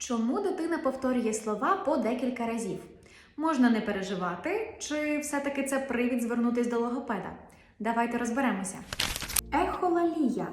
Чому дитина повторює слова по декілька разів? Можна не переживати, чи все-таки це привід звернутись до логопеда? Давайте розберемося. Ехолалія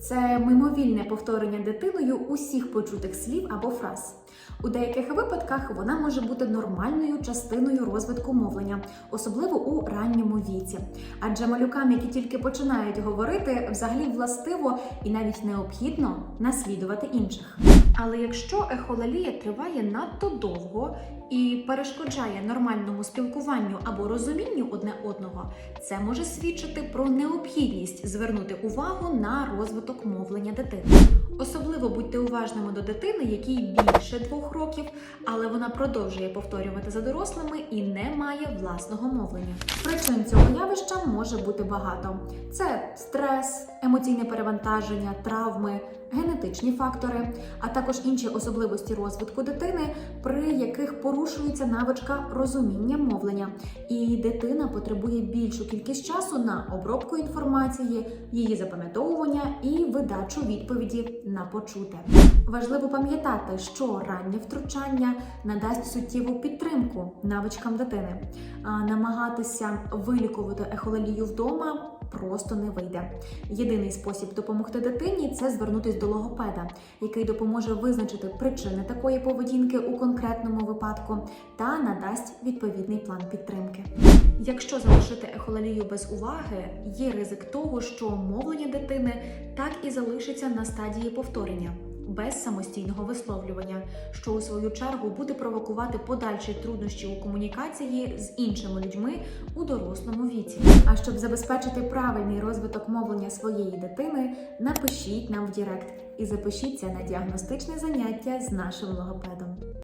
це мимовільне повторення дитиною усіх почутих слів або фраз. У деяких випадках вона може бути нормальною частиною розвитку мовлення, особливо у ранньому віці. Адже малюкам, які тільки починають говорити, взагалі властиво і навіть необхідно наслідувати інших. Але якщо ехолалія триває надто довго і перешкоджає нормальному спілкуванню або розумінню одне одного, це може свідчити про необхідність звернути увагу на розвиток мовлення дитини. Особливо будьте уважними до дитини, якій більше двох років, але вона продовжує повторювати за дорослими і не має власного мовлення. Причин цього явища може бути багато: це стрес, емоційне перевантаження, травми, генетичні фактори, а також інші особливості розвитку дитини, при яких порушується навичка розуміння мовлення, і дитина потребує більшу кількість часу на обробку інформації, її запам'ятовування і видачу відповіді на почуте. Важливо пам'ятати, що раннє втручання надасть суттєву підтримку навичкам дитини. А намагатися вилікувати ехололію вдома просто не вийде. Єдиний спосіб допомогти дитині це звернутися до логопеда, який допоможе визначити причини такої поведінки у конкретному випадку та надасть відповідний план підтримки. Якщо залишити ехолалію без уваги, є ризик того, що мовлення дитини так і залишиться на стадії повторення. Без самостійного висловлювання, що у свою чергу буде провокувати подальші труднощі у комунікації з іншими людьми у дорослому віці. А щоб забезпечити правильний розвиток мовлення своєї дитини, напишіть нам в Дірект і запишіться на діагностичне заняття з нашим логопедом.